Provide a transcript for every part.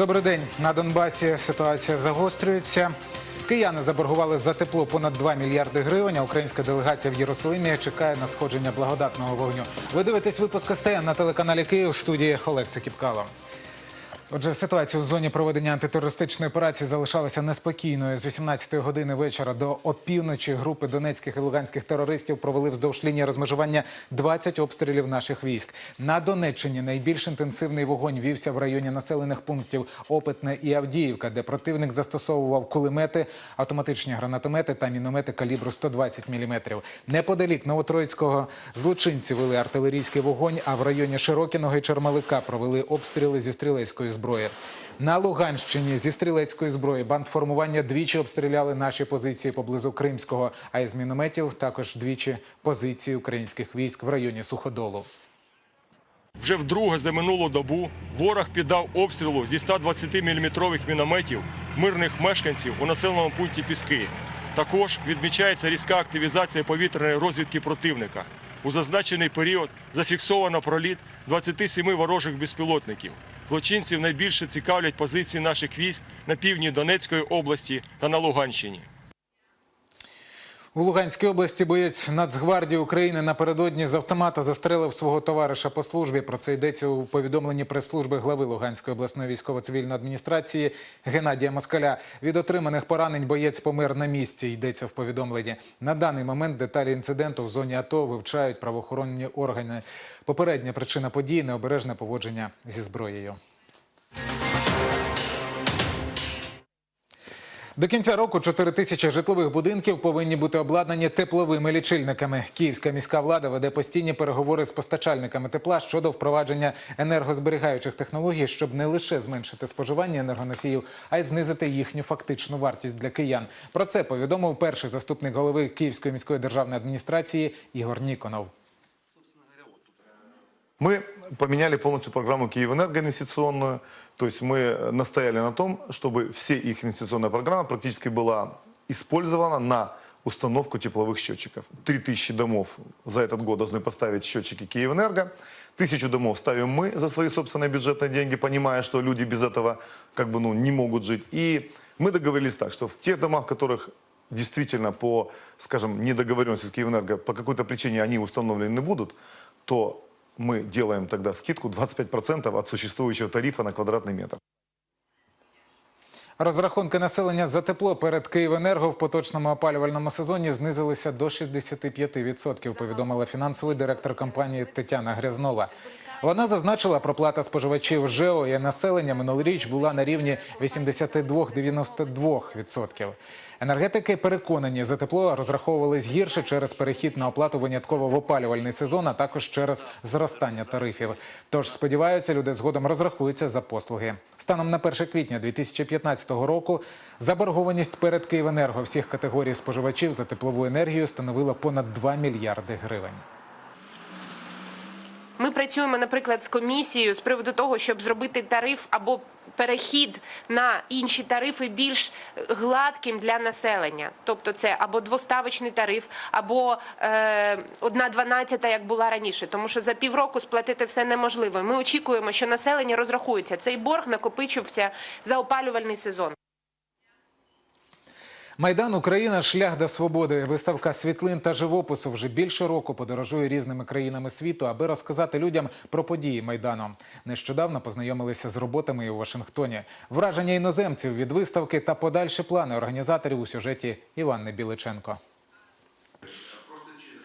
Добрий день. На Донбасі ситуація загострюється. Кияни заборгували за тепло понад 2 мільярди гривень. а Українська делегація в Єрусалимі чекає на сходження благодатного вогню. Ви дивитесь випуск СТН на телеканалі Київ в студії Олекса Кіпкало. Отже, ситуація у зоні проведення антитерористичної операції залишалася неспокійною. З 18 години вечора до опівночі групи донецьких і луганських терористів провели вздовж лінії розмежування 20 обстрілів наших військ. На Донеччині найбільш інтенсивний вогонь вівся в районі населених пунктів Опитне і Авдіївка, де противник застосовував кулемети, автоматичні гранатомети та міномети калібру 120 мм. Неподалік Новотроїцького злочинці вели артилерійський вогонь, а в районі Широкіного і Чермалика провели обстріли зі стрілецької зброї. На Луганщині зі стрілецької зброї бандформування двічі обстріляли наші позиції поблизу Кримського, а із мінометів також двічі позиції українських військ в районі Суходолу. Вже вдруге за минулу добу ворог піддав обстрілу зі 120-мм мінометів мирних мешканців у населеному пункті Піски. Також відмічається різка активізація повітряної розвідки противника. У зазначений період зафіксовано проліт 27 ворожих безпілотників. Злочинців найбільше цікавлять позиції наших військ на півдні Донецької області та на Луганщині. У Луганській області боєць Нацгвардії України напередодні з автомата застрелив свого товариша по службі. Про це йдеться у повідомленні прес-служби глави Луганської обласної військово-цивільної адміністрації Геннадія Москаля. Від отриманих поранень боєць помер на місці. Йдеться в повідомленні. На даний момент деталі інциденту в зоні АТО вивчають правоохоронні органи. Попередня причина події необережне поводження зі зброєю. До кінця року 4 тисячі житлових будинків повинні бути обладнані тепловими лічильниками. Київська міська влада веде постійні переговори з постачальниками тепла щодо впровадження енергозберігаючих технологій, щоб не лише зменшити споживання енергоносіїв, а й знизити їхню фактичну вартість для киян. Про це повідомив перший заступник голови Київської міської державної адміністрації Ігор Ніконов. Мы поменяли полностью программу «Киевэнерго» инвестиционную. То есть мы настояли на том, чтобы все их инвестиционная программа практически была использована на установку тепловых счетчиков. 3000 домов за этот год должны поставить счетчики «Киевэнерго». Тысячу домов ставим мы за свои собственные бюджетные деньги, понимая, что люди без этого как бы, ну, не могут жить. И мы договорились так, что в тех домах, в которых действительно по, скажем, недоговоренности с «Киевэнерго» по какой-то причине они установлены будут, то мы делаем тогда скидку 25% от существующего тарифа на квадратный метр. Розрахунки населення за тепло перед Київенерго в поточному опалювальному сезоні знизилися до 65%, повідомила фінансовий директор компанії Тетяна Грязнова. Вона зазначила, проплата споживачів ЖЕО і населення минулоріч була на рівні 82-92%. Енергетики переконані, за тепло розраховувались гірше через перехід на оплату винятково в опалювальний сезон, а також через зростання тарифів. Тож сподіваються, люди згодом розрахуються за послуги. Станом на 1 квітня 2015 року заборгованість перед Київенерго всіх категорій споживачів за теплову енергію становила понад 2 мільярди гривень. Ми працюємо, наприклад, з комісією з приводу того, щоб зробити тариф або перехід на інші тарифи більш гладким для населення. Тобто це або двоставочний тариф, або е, одна дванадцята, як була раніше. Тому що за півроку сплатити все неможливо. Ми очікуємо, що населення розрахується. Цей борг накопичився за опалювальний сезон. Майдан Україна шлях до свободи. Виставка світлин та живопису вже більше року подорожує різними країнами світу, аби розказати людям про події майдану. Нещодавно познайомилися з роботами у Вашингтоні. Враження іноземців від виставки та подальші плани організаторів у сюжеті Іванни Біличенко.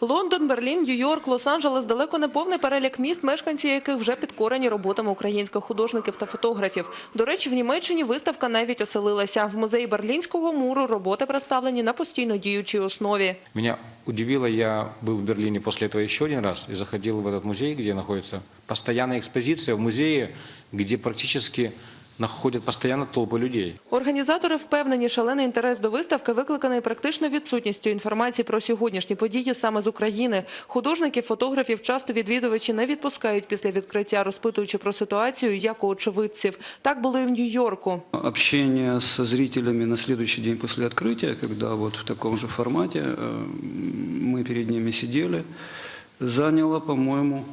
Лондон, Берлін, Нью-Йорк, Лос-Анджелес – далеко не повний перелік міст, мешканці яких вже підкорені роботами українських художників та фотографів. До речі, в Німеччині виставка навіть оселилася. В музеї Берлінського муру роботи представлені на постійно діючій основі. Меня удивило, я был в Берлине после этого еще один раз и заходил в этот музей, где находится постоянная экспозиция, в музее, где практически находят постоянно толпы людей. Організатори впевнені, шалений інтерес до виставки викликаний практично відсутністю інформації про сьогоднішні події саме з України. Художників, фотографів часто відвідувачі не відпускають після відкриття, розпитуючи про ситуацію, як у очевидців. Так було і в Нью-Йорку. Общение со зрителями на следующий день после открытия, когда вот в таком же формате э, мы перед ними сидели, заняло, по-моему,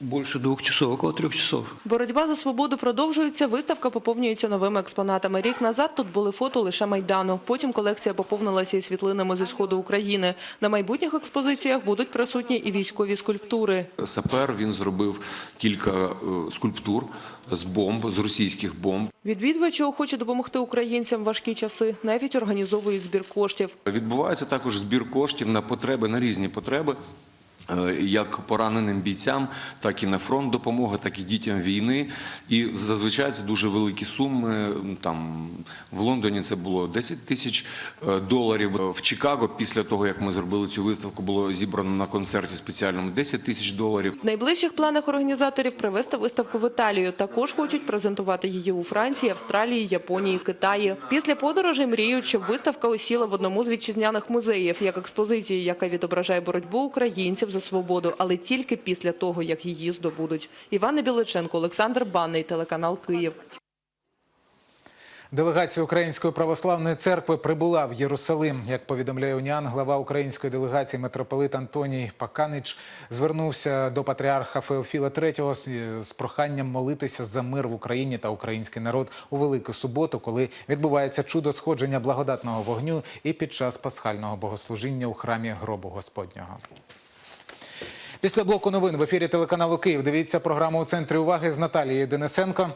Больше двух часов, около трех часов. Боротьба за свободу продовжується, виставка поповнюється новими експонатами. Рік назад тут були фото лише Майдану. Потім колекція поповнилася і світлинами зі сходу України. На майбутніх експозиціях будуть присутні і військові скульптури. Сапер він зробив кілька е, скульптур з бомб, з російських бомб. Відвідувачі охочі допомогти українцям в важкі часи, навіть організовують збір коштів. Відбувається також збір коштів на потреби, на різні потреби. Е, Як пораненим бійцям, так і на фронт допомога, так і дітям війни. І зазвичай це дуже великі суми. Там в Лондоні це було 10 тисяч е, доларів. В Чикаго, після того як ми зробили цю виставку, було зібрано на концерті спеціальному 10 тисяч доларів. В найближчих планах організаторів привезти виставку в Італію. Також хочуть презентувати її у Франції, Австралії, Японії, Китаї. Після подорожей мріють, щоб виставка осіла в одному з вітчизняних музеїв, як експозиції, яка відображає боротьбу українців за свободу, але тільки після того, як її здобудуть. Івана Біличенко, Олександр Банний, телеканал Київ. Делегація Української православної церкви прибула в Єрусалим. Як повідомляє Уніан, глава української делегації митрополит Антоній Паканич звернувся до патріарха Феофіла III з проханням молитися за мир в Україні та український народ у Велику суботу, коли відбувається чудо сходження благодатного вогню і під час пасхального богослужіння у храмі гробу Господнього. Після блоку новин в ефірі телеканалу Київ дивіться програму у центрі уваги з Наталією Денисенко.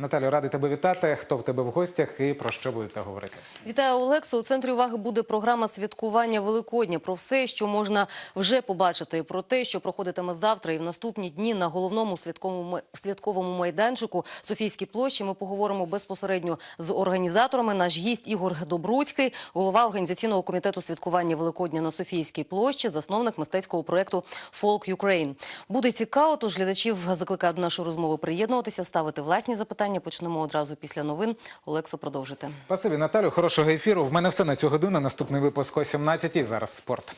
Наталю, радий тебе вітати. Хто в тебе в гостях і про що будете говорити? Вітаю, Олексу. У центрі уваги буде програма святкування Великодня. Про все, що можна вже побачити, про те, що проходитиме завтра і в наступні дні на головному святковому святковому майданчику Софійській площі. Ми поговоримо безпосередньо з організаторами. Наш гість Ігор Добруцький, голова організаційного комітету святкування Великодня на Софійській площі, засновник мистецького проекту Folk Ukraine. Буде цікаво, тож глядачів закликаю до нашої розмови приєднуватися, ставити власні запитання. Почнемо одразу після новин. Олексо, продовжите. Спасибі, Наталю. Хорошого ефіру. В мене все на цю годину. Наступний випуск о 17 Зараз спорт.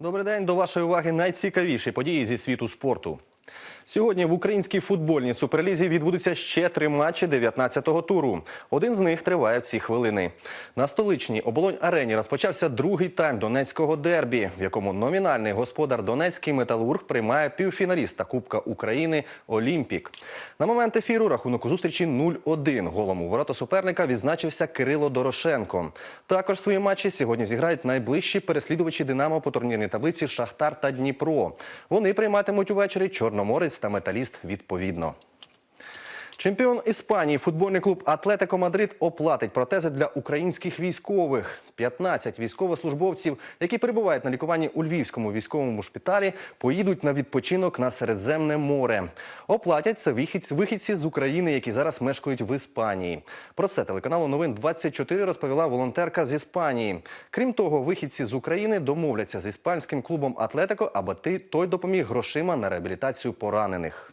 Добрий день. До вашої уваги найцікавіші події зі світу спорту. Сьогодні в українській футбольній суперлізі відбудуться ще три матчі 19-го туру. Один з них триває в ці хвилини. На столичній оболонь арені розпочався другий тайм донецького дербі, в якому номінальний господар Донецький металург приймає півфіналіста Кубка України Олімпік. На момент ефіру рахунок у зустрічі 0-1. Голом у ворота суперника відзначився Кирило Дорошенко. Також свої матчі сьогодні зіграють найближчі переслідувачі Динамо по турнірній таблиці Шахтар та Дніпро. Вони прийматимуть увечері Чорноморець та Металіст відповідно. Чемпіон Іспанії футбольний клуб Атлетико Мадрид оплатить протези для українських військових. 15 військовослужбовців, які перебувають на лікуванні у Львівському військовому шпиталі, поїдуть на відпочинок на Середземне море. Оплатять це вихід- вихідці з України, які зараз мешкають в Іспанії. Про це телеканалу Новин 24 розповіла волонтерка з Іспанії. Крім того, вихідці з України домовляться з іспанським клубом Атлетико, аби той допоміг грошима на реабілітацію поранених.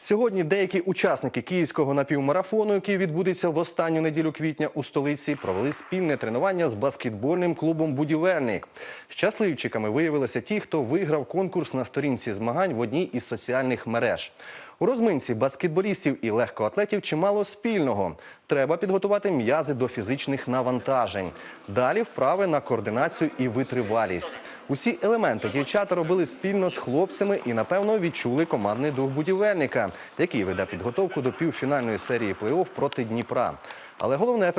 Сьогодні деякі учасники київського напівмарафону, який відбудеться в останню неділю квітня у столиці, провели спільне тренування з баскетбольним клубом Будівельник. Щасливчиками виявилися ті, хто виграв конкурс на сторінці змагань в одній із соціальних мереж. У розминці баскетболістів і легкоатлетів чимало спільного. Треба підготувати м'язи до фізичних навантажень. Далі вправи на координацію і витривалість. Усі елементи дівчата робили спільно з хлопцями і, напевно, відчули командний дух будівельника, який веде підготовку до півфінальної серії плей-офф проти Дніпра. Але головне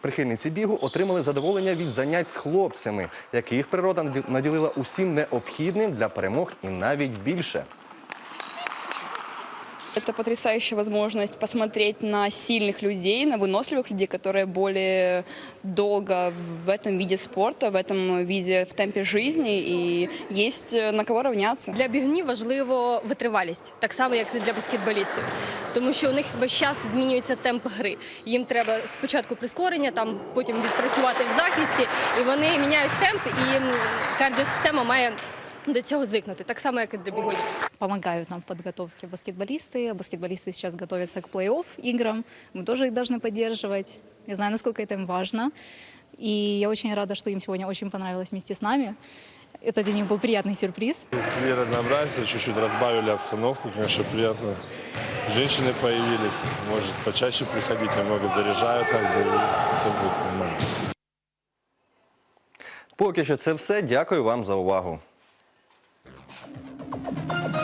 прихильниці бігу отримали задоволення від занять з хлопцями, яких природа наділила усім необхідним для перемог і навіть більше. Это потрясающая возможность посмотреть на сильных людей, на выносливых людей, которые более долго в этом виде спорта, в этом виде, в темпе жизни, и есть э, на кого равняться. Для бігунів важливо витривалість, так само як і для баскетболістів, тому що у них весь час змінюється темп гри. Їм треба спочатку прискорення, там потім відпрацювати в захисті, і вони міняють темп, і м, кардіосистема має до цього звикнути, так само, як і для бігунів. Помогають нам в підготовці баскетболісти. Баскетболісти зараз готуються до плей-офф іграм. Ми теж їх повинні підтримувати. Я знаю, наскільки це їм важливо. И я очень рада, что им сегодня очень понравилось вместе с нами. Это для них был приятный сюрприз. Ввели разнообразие, чуть-чуть разбавили обстановку, конечно, приятно. Женщины появились, может, почаще приходить, немного заряжают, как бы, и все будет нормально. Поки що це все. Дякую вам за увагу. Thank you.